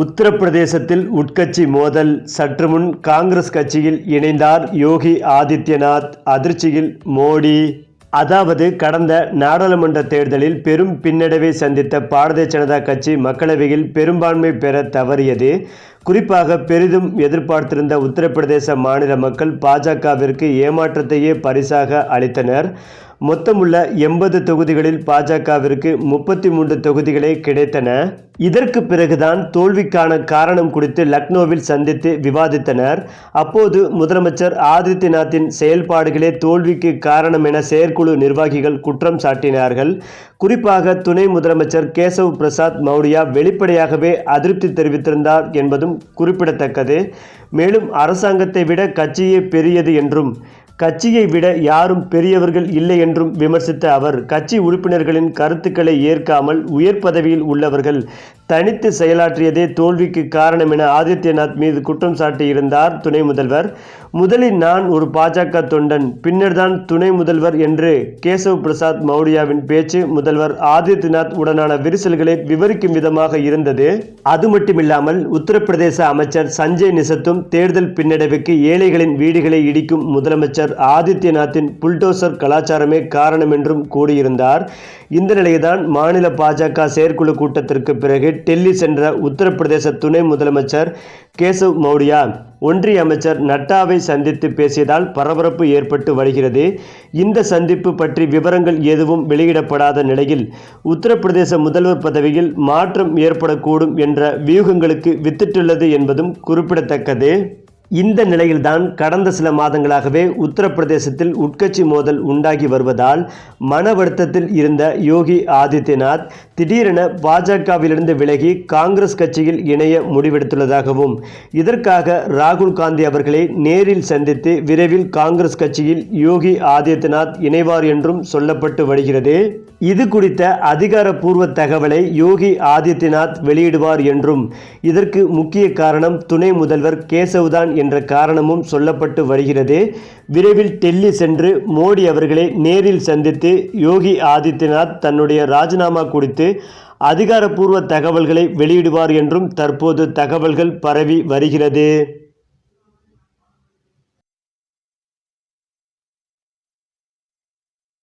உத்தரப்பிரதேசத்தில் உட்கட்சி மோதல் சற்று முன் காங்கிரஸ் கட்சியில் இணைந்தார் யோகி ஆதித்யநாத். அதிர்ச்சியில் மோடி. அதாவது கடந்த நாடாளுமன்ற தேர்தலில் பெரும் பின்னடைவை சந்தித்த பாரதிய ஜனதா கட்சி மக்களவையில் பெரும்பான்மை பெற தவறியது. குறிப்பாக பெரிதும் எதிர்பார்த்திருந்த உத்தரப்பிரதேச மாநில மக்கள் பாஜகவிற்கு ஏமாற்றத்தையே பரிசாக அளித்தனர். மொத்தமுள்ள எண்பது தொகுதிகளில் பாஜகவிற்கு முப்பத்தி மூன்று தொகுதிகளே கிடைத்தன. இதற்கு பிறகுதான் தோல்விக்கான காரணம் குறித்து லக்னோவில் சந்தித்து விவாதித்தனர். அப்போது முதலமைச்சர் ஆதித்யநாத்தின் செயல்பாடுகளே தோல்விக்கு காரணம் என செயற்குழு நிர்வாகிகள் குற்றம் சாட்டினார்கள். குறிப்பாக துணை முதலமைச்சர் கேசவ் பிரசாத் மௌரியா வெளிப்படையாகவே அதிருப்தி தெரிவித்திருந்தார் என்பதும் குறிப்பிடத்தக்கது. மேலும் அரசாங்கத்தை விட கட்சியே பெரியது என்றும் கட்சியை விட யாரும் பெரியவர்கள் இல்லை என்றும் விமர்சித்த அவர் கட்சி உறுப்பினர்களின் கருத்துக்களை ஏற்காமல் உயர் பதவியில் உள்ளவர்கள் தனித்து செயலாற்றியதே தோல்விக்கு காரணம் என ஆதித்யநாத் மீது குற்றம் சாட்டியிருந்தார் துணை முதல்வர். முதலில் நான் ஒரு பாஜக தொண்டன் பின்னர்தான் துணை முதல்வர் என்று கேசவ் பிரசாத் மௌரியாவின் பேச்சு முதல்வர் ஆதித்யநாத் உடனான விரிசல்களை விவரிக்கும் விதமாக இருந்தது. அது மட்டுமில்லாமல் உத்தரப்பிரதேச அமைச்சர் சஞ்சய் நிசத்தும் தேர்தல் பின்னடைவுக்கு ஏழைகளின் வீடுகளை இடிக்கும் முதலமைச்சர் ஆதித்யநாத்தின் புல்டோசர் கலாச்சாரமே காரணம் என்றும் கூறியிருந்தார். இந்த நிலையில்தான் மாநில பாஜக செயற்குழு கூட்டத்திற்கு பிறகு டெல்லி சென்ற உத்தரப்பிரதேச துணை முதலமைச்சர் கேசவ் மௌரியா ஒன்றிய அமைச்சர் நட்டாவை சந்தித்து பேசியதால் பரபரப்பு ஏற்பட்டு வருகிறது. இந்த சந்திப்பு பற்றி விவரங்கள் எதுவும் வெளியிடப்படாத நிலையில் உத்தரப்பிரதேச முதல்வர் பதவியில் மாற்றம் ஏற்படக்கூடும் என்ற வியூகங்களுக்கு வித்திட்டுள்ளது என்பதும் குறிப்பிடத்தக்கது. இந்த நிலையில்தான் கடந்த சில மாதங்களாகவே உத்தரப்பிரதேசத்தில் உட்கட்சி மோதல் உண்டாகி வருவதால் மன வருத்தத்தில் இருந்த யோகி ஆதித்யநாத் திடீரென பாஜகவிலிருந்து விலகி காங்கிரஸ் கட்சியில் இணைய முடிவெடுத்துள்ளதாகவும் இதற்காக ராகுல் காந்தி அவர்களை நேரில் சந்தித்து விரைவில் காங்கிரஸ் கட்சியில் யோகி ஆதித்யநாத் இணைவார் என்றும் சொல்லப்பட்டு வருகிறது. இது குறித்த அதிகாரப்பூர்வ தகவலை யோகி ஆதித்யநாத் வெளியிடுவார் என்றும் இதற்கு முக்கிய காரணம் துணை முதல்வர் கேசவ்தான் என்ற காரணமும் சொல்லப்பட்டு வருகிறது. விரைவில் டெல்லி சென்று மோடி அவர்களை நேரில் சந்தித்து யோகி ஆதித்யநாத் தன்னுடைய ராஜினாமா குறித்து அதிகாரப்பூர்வ தகவல்களை வெளியிடுவார் என்றும் தற்போது தகவல்கள் பரவி வருகிறது.